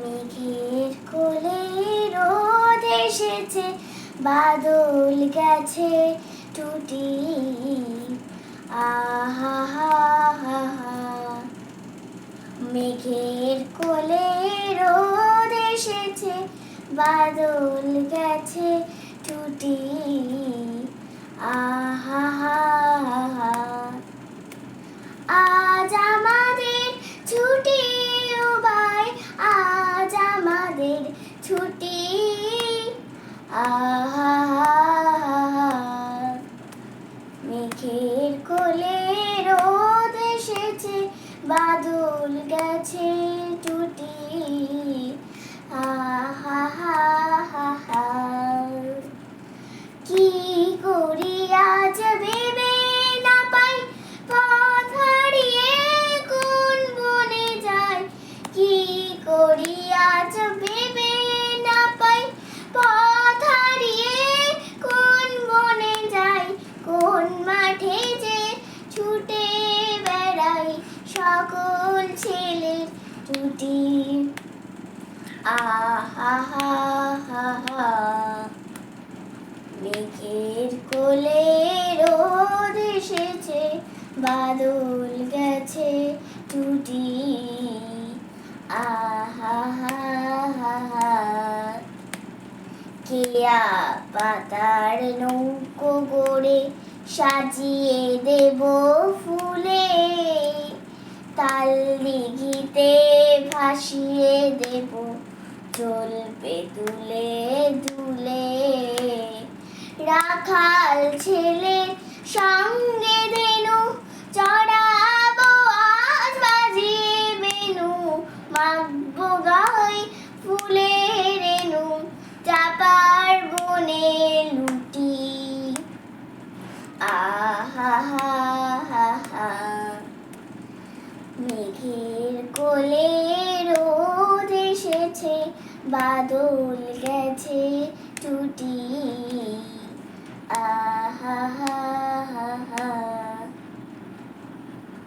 মেঘের কোলে রোদ এসেছে, বাদল গেছে টুটি। আহা, হা মেঘের কোলে রোদ এসেছে, বাদল গেছে টুটি। আহা হা হা আজ আমাদের ছুটি ও ভাই আজ আমাদের ছুটি। মেঘের কোলে রোদ এসেছে, বাদল গেছে টুটি। কি করি আজ ভেবে না পাই, পথ হারিয়ে কোন বনে যাই। কি করি আজ ভেবে সকল ছেলে টুটি আহা, হা হা হা। মেঘের কোলে রোদ এসেছে, বাদল গেছে টুটি আহা কেয়া পাতার নৌকো গড়ে সাজিয়ে দেব ফুলে। তাল দিঘিতে ভাসিয়ে দেব। চলবে দুলে দুলে। রাখাল ছেলে, সঙ্গে দেনু চড়াবো আজ বাজিয়ে বেনু মাগবো গাই ফুলের রেনু চাপার বনে লুটি। আহা কোলে রোদ এসেছে বাদল গেছে টুটি। আহা